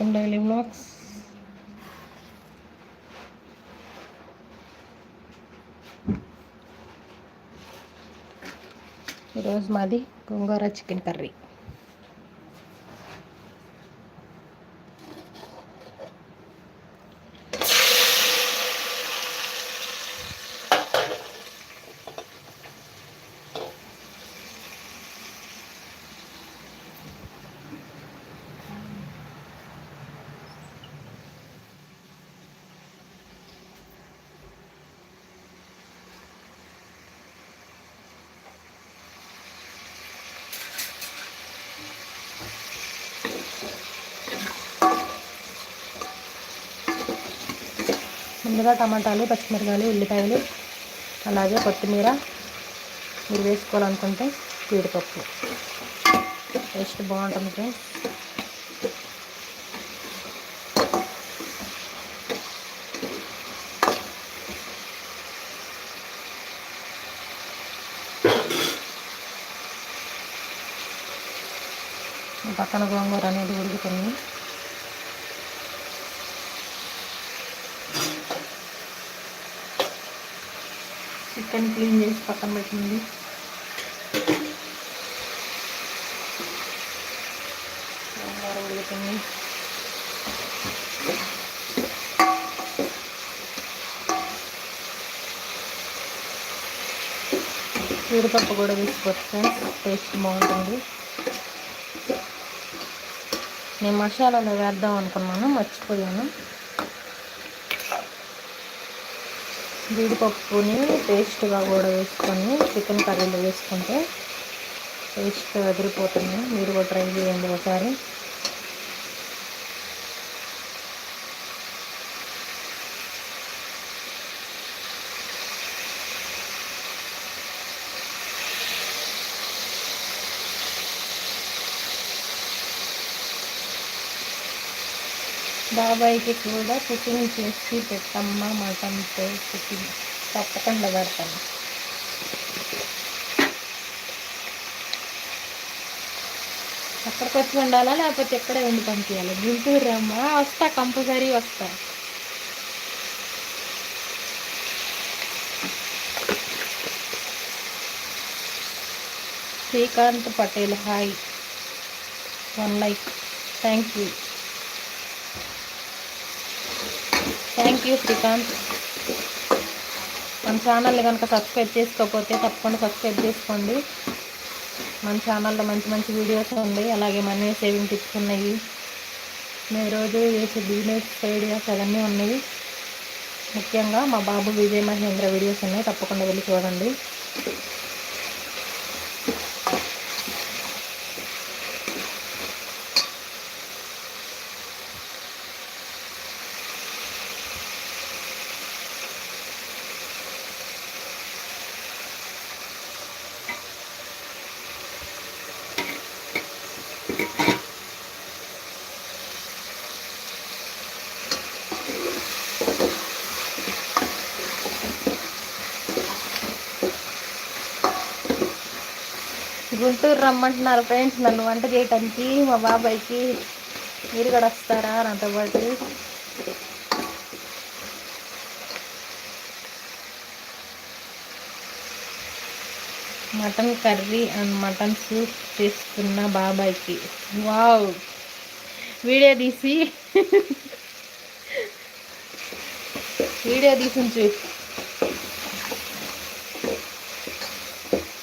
Welcome daily blogs ఈరోజు మాది గోంగూర chicken curry ముందుగా టమాటాలు పచ్చిమిరకాయలు ఉల్లిపాయలు అలాగే కొత్తిమీర మీరు వేసుకోవాలనుకుంటే జీడిపప్పు. టేస్ట్ బాగుంటుంది ఫ్రెండ్స్. పక్కన గోంగూర అనేది ఉడుకుతుంది చికెన్ క్లీన్ చేసి పక్కన పెట్టింది. ఉడుకుతుంది జీడిపప్పు కూడా తీసుకోవచ్చు టేస్ట్ బాగుంటుంది. నేను మసాలాలో వేద్దాం అనుకున్నాను మర్చిపోయాను. జీడిపప్పుని పేస్ట్గా కూడా వేసుకొని చికెన్ కర్రీలో వేసుకుంటే టేస్ట్ వదిలిపోతుంది మీరు కూడా ట్రై చేయండి ఒకసారి. బాబాయ్కి కూడా కుకింగ్ చేసి పెట్టమ్మా మటన్తో కుకింగ్ తప్పకుండా పెడతాను. అక్కడికి వచ్చి ఉండాలా? లేకపోతే ఎక్కడే ఉండి పంపించాలి గుంటూరు రమ్మా వస్తా కంపల్సరీ వస్తా. Srikanth Patel hi. One like. Thank you thank you Srikanth మన ఛానల్ని కనుక సబ్స్క్రైబ్ చేసుకోకపోతే తప్పకుండా సబ్స్క్రైబ్ చేసుకోండి. మన ఛానల్లో మంచి మంచి వీడియోస్ ఉన్నాయి. అలాగే మనీ సేవింగ్ టిప్స్ ఉన్నాయి. మేము రోజు చేసే బిజినెస్ ఐడియాస్ అవన్నీ ఉన్నాయి. ముఖ్యంగా మా బాబు విజయ మహేంద్ర వీడియోస్ ఉన్నాయి. తప్పకుండా వెళ్ళి చూడండి. గుంటూరు రమ్మంటున్నారు ఫ్రెండ్స్ నన్ను. వంట చేయటానికి మా బాబాయ్కి. మీరు కూడా వస్తారా నాతో పాటు mutton curry and mutton soup చేస్తున్న బాబాయ్కి. వావ్. వీడియో తీసి. వీడియో తీసి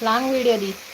లాంగ్ వీడియో తీసి.